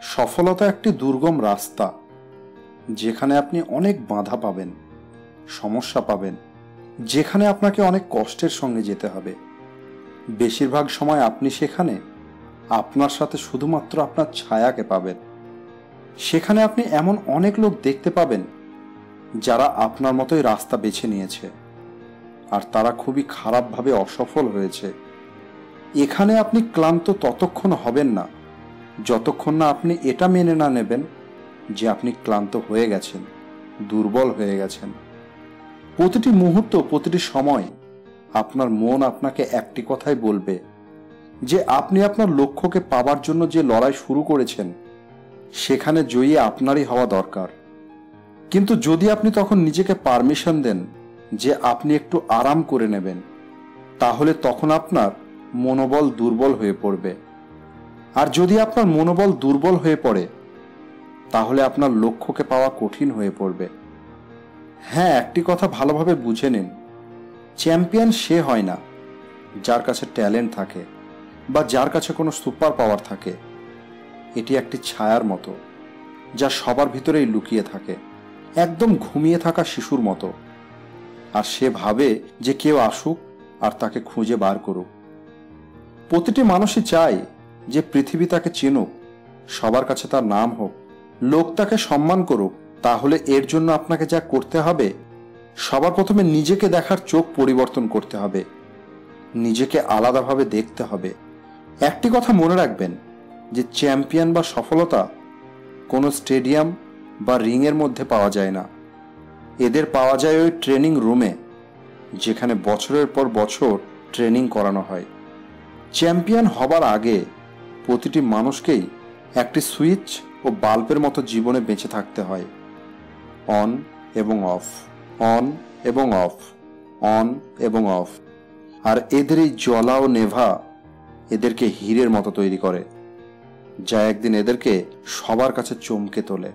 সফলতা একটি দুর্গম রাস্তা, যেখানে আপনি অনেক বাধা পাবেন, সমস্যা পাবেন, যেখানে আপনাকে অনেক কষ্টের সঙ্গে যেতে হবে। বেশিরভাগ সময় আপনি সেখানে আপনার সাথে শুধুমাত্র আপনার ছায়াকে পাবেন। সেখানে আপনি এমন অনেক লোক দেখতে পাবেন, যারা আপনার মতোই রাস্তা বেছে নিয়েছে, আর তারা খুবই খারাপভাবে অসফল হয়েছে। এখানে আপনি ক্লান্ত ততক্ষণ হবেন না। যতক্ষণ না আপনি এটা মেনে না নেবেন যে আপনি ক্লান্ত হয়ে গেছেন, দুর্বল হয়ে গেছেন। প্রতিটি মুহূর্ত, প্রতিটি সময় আপনার মন আপনাকে একটি কথাই বলবে যে আপনি আপনার লক্ষ্যকে পাবার জন্য যে লড়াই শুরু করেছেন, সেখানে জয়ী আপনারই হওয়া দরকার। কিন্তু যদি আপনি তখন নিজেকে পারমিশন দেন যে আপনি একটু আরাম করে নেবেন, তাহলে তখন আপনার মনোবল দুর্বল হয়ে পড়বে। আর যদি আপনার মনোবল দুর্বল হয়ে পড়ে, তাহলে আপনার লক্ষ্যকে পাওয়া কঠিন হয়ে পড়বে। হ্যাঁ একটি কথা ভালোভাবে বুঝে নিন। চ্যাম্পিয়ন সে হয় না যার কাছে ট্যালেন্ট থাকে বা যার কাছে কোনো সুপার পাওয়ার থাকে। এটি একটি ছায়ার মতো, যা সবার ভিতরেই লুকিয়ে থাকে, একদম ঘুমিয়ে থাকা শিশুর মতো। আর সে ভাবে যে কেউ আসুক আর তাকে খুঁজে বার করুক। প্রতিটি মানুষই চায় যে পৃথিবী তাকে চিনুক, সবার কাছে তার নাম হোক, লোক তাকে সম্মান করুক, তাহলে এর জন্য আপনাকে যা করতে হবে, সবার প্রথমে নিজেকে দেখার চোখ পরিবর্তন করতে হবে। নিজেকে আলাদাভাবে দেখতে হবে। একটি কথা মনে রাখবেন, যে চ্যাম্পিয়ন বা সফলতা কোনো স্টেডিয়াম বা রিংয়ের মধ্যে পাওয়া যায় না। এদের পাওয়া যায় ওই ট্রেনিং রুমে, যেখানে বছরের পর বছর ট্রেনিং করানো হয়। চ্যাম্পিয়ন হবার আগে প্রতিটি মানুষকেই একটি সুইচ ও বাল্বের মতো জীবনে বেঁচে থাকতে হয়। অন এবং অফ, অন এবং অফ, অন এবং অফ। আর এদের এই জলা ও নেভা এদেরকে হীরের মতো তৈরি করে, যা একদিন এদেরকে সবার কাছে চমকে তোলে।